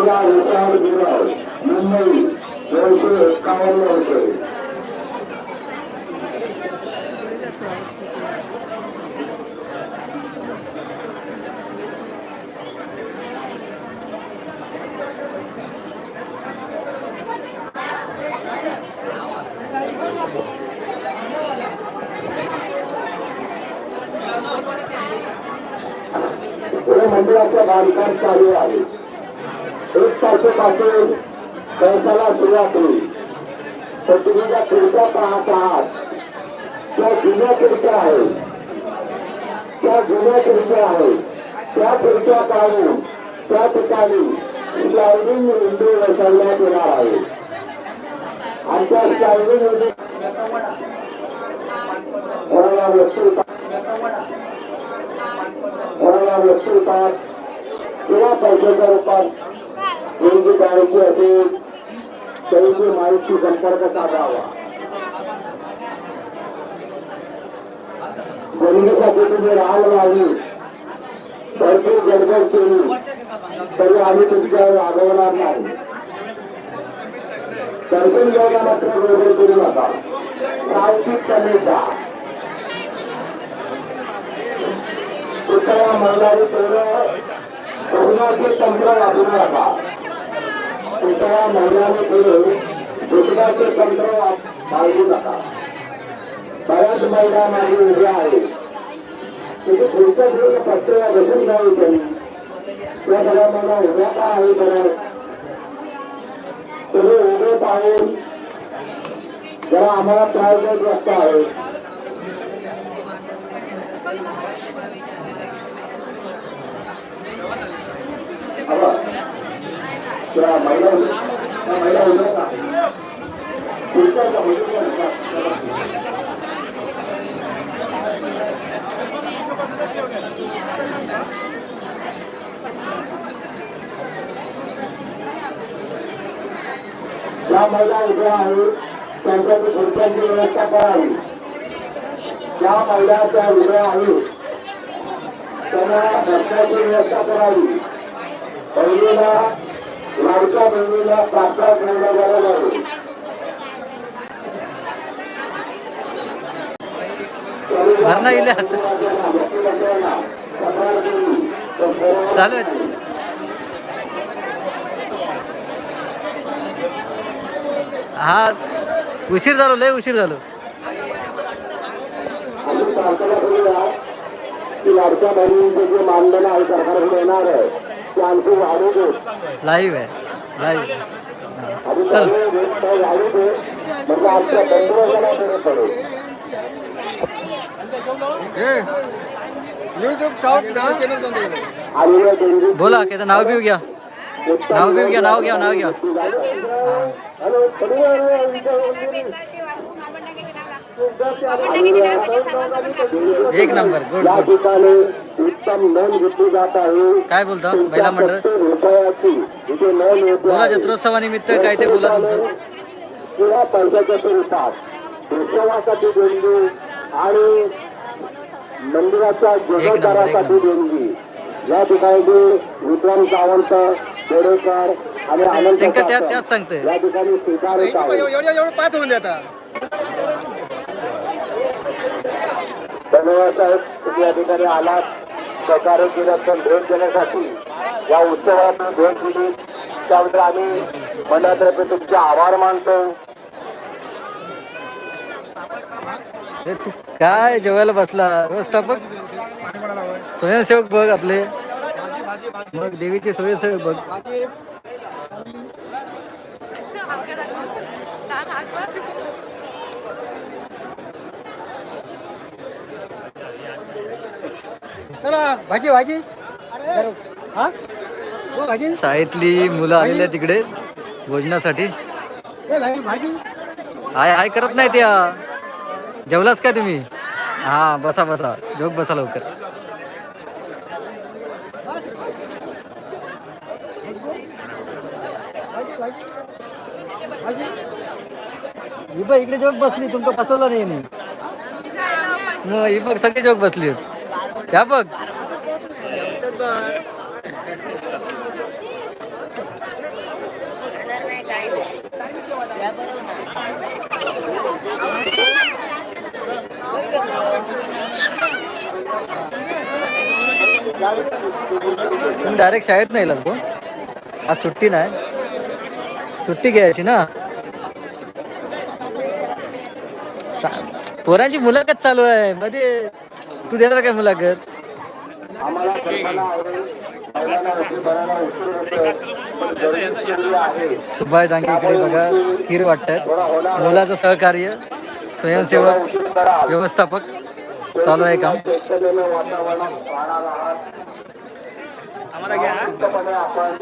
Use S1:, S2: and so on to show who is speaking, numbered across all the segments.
S1: हजार विशाल गिरव मुंबई दोनशे एक्कावन्न रुपये हे मंदिराचं बांधकाम चालू आहे एक तारखेपासून पैशाला सुरुवात होईल. तर तुम्ही ज्या खिडक्या पाहत आहात त्या जुन्या खिडक्या आहेत. त्या जुन्या खिडक्या आहेत. त्या खिडक्या पाहून त्या ठिकाणी स्लायडिंग विंडो बसवण्यात येणार आहे. आणि त्या स्लायडिंग विंडो कोणाला वस्तू कोणाला वस्तू येतात किंवा पैशाच्या रूपात? देणगी द्यायची असेल त्यांची माहिती संपर्क साधावा. जमिनीसाठी तुम्ही राहाल नाही. भरपूर गडबड केली. तरी आम्ही तुमच्यावर रागवणार नाही. दर्शन घ्यायला मात्र गडबड करू नका प्रायचित कमी जा दुसऱ्या मंडळी तेवढं कोरोनाचे तंत्र वापरू नका. दुसऱ्या महिलांनी पुढे दुसऱ्याचे तंत्र बाळगू नका बऱ्याच महिला माझी उभ्या आहे तिथे पुढच्या दिवस पत्रिका बसून जाऊ त्यांनी त्या सगळ्या महिला उभ्या का आहे बरं तुम्ही उभे पाहून जरा आम्हाला त्रास देत जास्त आहे त्या महिला त्या महिला उभ्या पुढच्या ज्या महिला उभ्या आहेत. त्यांच्याची खुर्च्यांची व्यवस्था करावी. ज्या महिला त्या उभ्या आहेत. त्यांना बसण्याची व्यवस्था करावी. बहिणीला लाडक्या बहिणीला
S2: भरणा इले हात चालू आहे. हा उशीर झालो लय उशीर झालो.
S1: लाडक्या बहिणींचे जे मानधन आहे सरकारकडून येणार आहे
S2: लाईव्ह आहे. लाईव्ह चल. बोला की नाव बिव घ्या. नाव बिव घ्या नाव घ्या नाव घ्या.
S1: हॅलो
S2: एक नंबर गुड
S1: या
S2: गुड
S1: ठिकाणी उत्तम नोंद घेतली जात आहे.
S2: काय बोलता? महिला मंडळ?
S1: सत्तर रुपयाची इथे नोंद होते
S2: बोला. जत्रोत्सवानिमित्त काय ते बोला तुमचं.
S1: किंवा पैशाच्या स्वरूपात उत्सवासाठी देणगी आणि मंदिराच्या देणगी. या ठिकाणी विक्रम सावंत पेडेकर आणि आनंद
S2: त्या-.
S1: या ठिकाणी स्वीकारत आहे
S3: पाच होऊन आता.
S1: धन्यवाद साहेब तुम्ही या ठिकाणी आलात. सहकार्य केलं भेट देण्यासाठी या उत्सवात भेट दिली. त्याबद्दल आम्ही मंडळातर्फे तुमचे आभार मानतो.
S2: हे तू काय जेवायला बसला? व्यवस्थापक? स्वयंसेवक बघ आपले. मग देवीचे स्वयंसेवक बघ.
S3: भाजी भाजी. हा? हो भाजी.
S2: शाळेतली मुलं आलेली आहेत तिकडे भोजनासाठी.
S3: भाजी
S2: आय आय करत नाही त्या जेवलाच काय तुम्ही? हा बसा बसा. जोक बसा लवकर. इकडे जोक बसली तुमचं बसवलं नाही मी. मग बघ सगळी जोक बसली या बघ. डायरेक्ट शाळेत नाही गो? आज सुट्टी नाही. सुट्टी घ्यायची ना. पोरांची मुलाखत चालू आहे. मध्ये तू देणार काय मुलाखत
S1: आम्हाला गर्दी केलेली आहे
S2: सुभाष डांगे इकडे बघा खीर वाटतात. मुलाचं सहकार्य स्वयंसेवक
S1: उशीर करा
S2: व्यवस्थापक चालू आहे काम.
S1: स्वच्छतेनं वातावरणात राहणार आहात मुक्तपणे आपण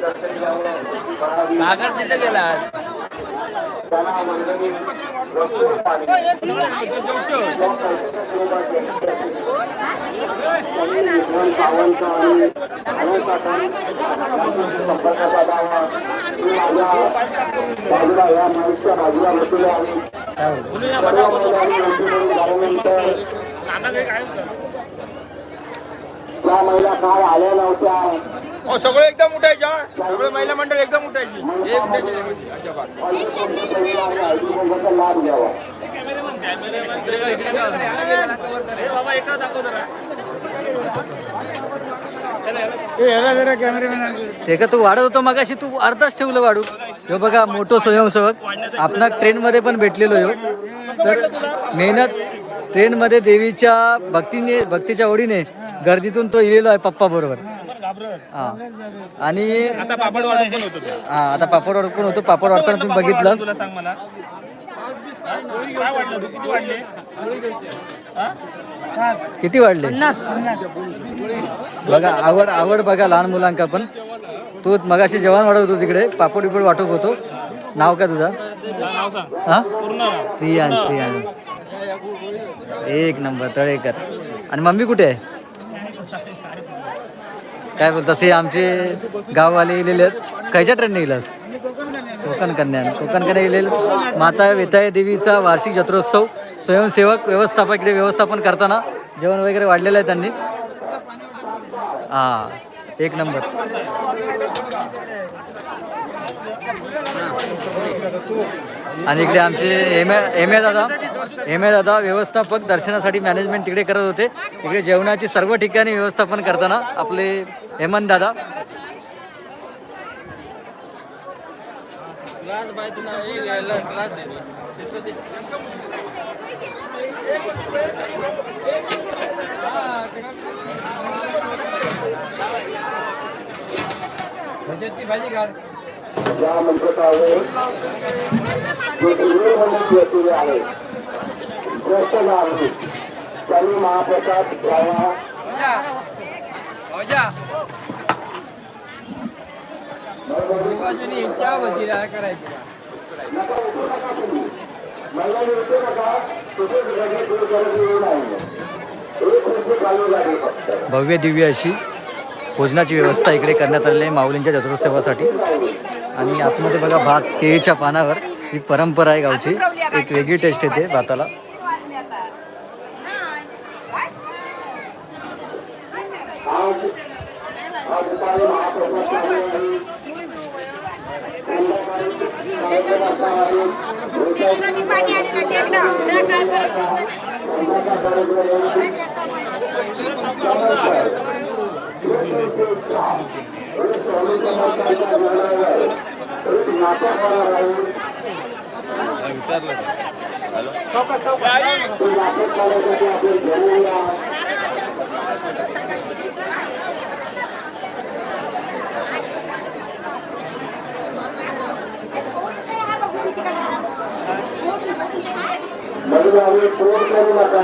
S1: दर्शन घ्यावं मंडळी महिला काल आल्या नव्हत्या
S3: हो सगळे एकदम उठायच्या सगळे महिला मंडळ एकदम उठायची. एक म्हणजे. अजिबात
S2: ते का तू वाढत होतो मगाशी तू अर्धाच ठेवलं वाढू. ह्यो बघा मोठो स्वयंसेवक. आपणा ट्रेनमध्ये पण भेटलेलो ह्यो तर मेहनत ट्रेनमध्ये देवीच्या भक्तीने भक्तीच्या ओढीने गर्दीतून तो इलेलो आहे पप्पा बरोबर. हा. आणि
S4: पापड वाटत पण होतो तो.
S2: हा आता पापड वाढत पण होतो. पापड वाढताना तुम्ही बघितलंच
S4: तुला सांग मला? काय वाटलं? तू किती वाढले? हा?
S2: किती वाढले? बघा आवड आवड बघा लहान मुलांका पण. तू मगाशी जेवण वाढत होतो तिकडे. पापड बिपड वाटप होतो. नाव काय तुझा?
S4: तुला नाव सांग.
S2: हा?
S4: पूर्ण नाव.
S2: प्रियांश प्रियांश. एक नंबर तळेकर. आणि मम्मी कुठे आहे? काय बोलतात असे आमचे गाववाले इलेले आहेत. खयच्या ट्रेनने इलास कोकण कन्यान कोकण कन्या इलेले माता वेताय देवीचा वार्षिक जत्रोत्सव. स्वयंसेवक व्यवस्थापक इकडे व्यवस्थापन करताना जेवण वगैरे वाढलेलं आहे त्यांनी. हा एक नंबर. आणि इकडे आमचे एम एम ए दादा. एम ए दादा व्यवस्थापक दर्शनासाठी मॅनेजमेंट तिकडे करत होते. इकडे जेवणाची सर्व ठिकाणी व्यवस्थापन करताना आपले हेमंत दादा?
S1: या मंत्रकावर जे म्हणून येलेले आहे श्रेष्ठ नागरिक त्यांनी महाप्रसाद घ्यावा नका उठू नका तुम्ही महिलांनी उठू नका कुठेच लगेच दूर करत येऊ नये एक
S2: भव्य दिव्य अशी भोजनाची व्यवस्था इकडे करण्यात आलेली आहे माऊलींच्या जत्रोत्सवासाठी आणि आतमध्ये बघा भात केळीच्या पानावर ही परंपरा आहे गावची. एक वेगळी टेस्ट येते भाताला.
S1: आज आज दुपारी महाप्रसाद चालू आहे संध्याकाळी कार्यक्रम असणार आहे
S5: टेकडावरती पाणी आलेलं टेकडाव. त्याला काय करायचं?
S1: संध्याचा कार्यक्रम आहे. एक स्वामीच्या भक्तांच्या जेवणावर एक नाटक होणार आहे ते नाटक करण्यासाठी आपण घेऊन या म्हणजे आम्ही फोन करू नका.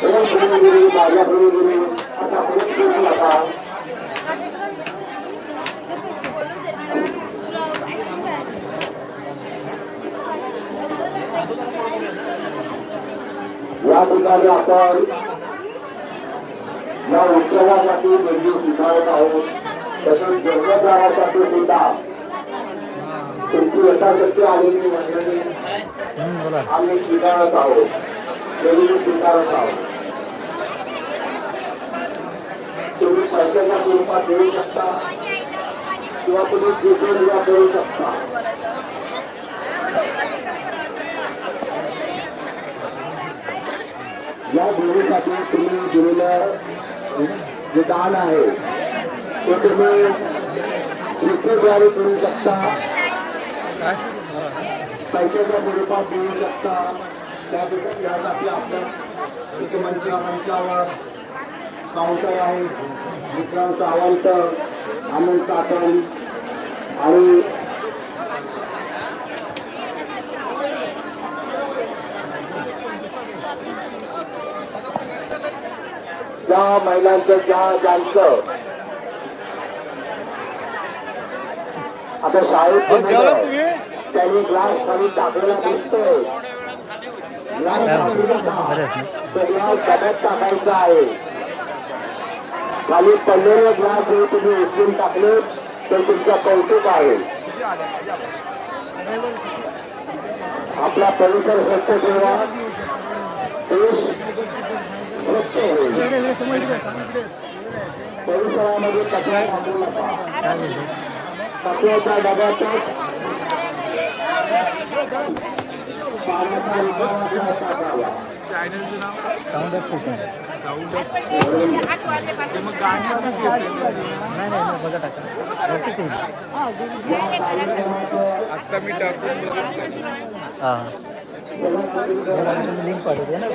S1: फोन करून गेली माझ्या घरी गेली फोन करू नका. या ठिकाणी आपण या उत्सवासाठी म्हणजे सुधारत आहोत. तसेच जन्मदारासाठी सुद्धा तुमची यथाशक्ती आलेली
S2: हम्म,
S1: आम्ही स्वीकारत आहोत देवीने स्वीकारत आहोत तुम्ही पैशाच्या स्वरूपात देऊ शकता किंवा तुम्ही जिथे करू शकता या देवीसाठी तुम्ही दिलेलं जे दान आहे ते तुम्ही जिथेद्वारे करू शकता पैशाच्या स्वरूपात देऊ शकता. त्यासाठी यासाठी आपल्या इथे मंचा मंचावर काउंटर आहे. विक्रम सावंत आनंद साटम आणि ज्या महिलांचं ज्या ज्यांचं. आता शाळेत त्यांनी ग्लास खाली टाकलेला दिसतोय. टाकायचा आहे. खाली पडलेले ग्लास हे तुम्ही उचलून टाकले तर तुमचा कौतुक आहे. आपला परिसर स्वच्छ ठेवा. देश स्वच्छ होईल परिसरामध्ये कचरा टाकू नका. कचऱ्याच्या डब्यातच निकाल टाकावा
S2: साऊंड ऑफ कोकण
S5: आठ वाजल्यापासून
S2: नाही नाही नाही, बघा टाका. वरतीच येईल.
S1: या कार्यक्रमाचं
S3: आता मी टाकून बघितलं
S2: हां लिंक पाठवते ना?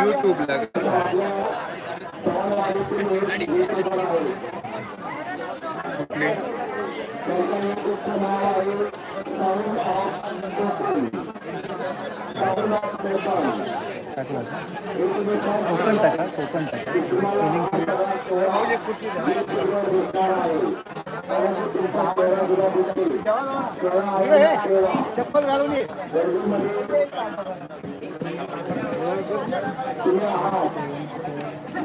S3: युट्यूबला
S1: एक कोकण
S2: टाकला टाका कोकण टाका
S1: घालून हा तुम्ही आहात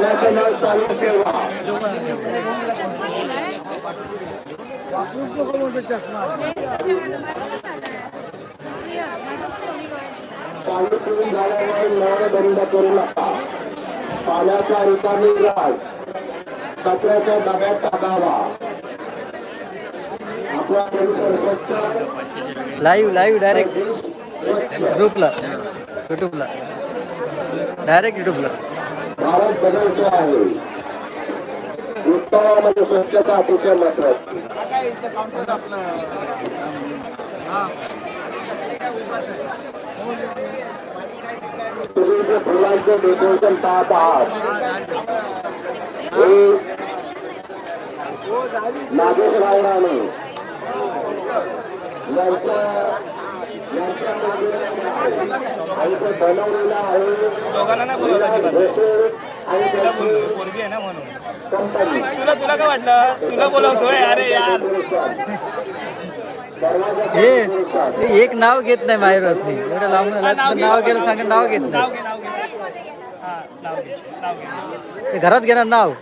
S1: लागलं नळ करू नका. चालू करून नळ बंद करू नका पाण्याचा रिकामी राज कचऱ्याच्या डब्यात टाकावा
S2: लाईव्ह लाईव्ह डायरेक्ट
S1: स्वच्छ
S2: ग्रुपला युट्यूबला डायरेक्ट युट्यूबला
S1: भारत बदलतो आहे. उत्सवामध्ये स्वच्छता अतिशय महत्वाची तुम्ही जे फुलांचं डेकोरेशन पाहत आहात हे नागेश रावराणे यांच्या यांच्या माध्यमातून आहे. आणि ते बनवलेलं आहे विलास भोसले आणि त्यांची कंपनी
S4: तुला तुला काय वाटलं? तुला बोलवतोय? अरे यार.
S2: हे एक नाव घेत नाही माहेर असली. एवढं लांब नाव घ्यायला सांगा नाव घेत नाही. घरात घेणार नाव?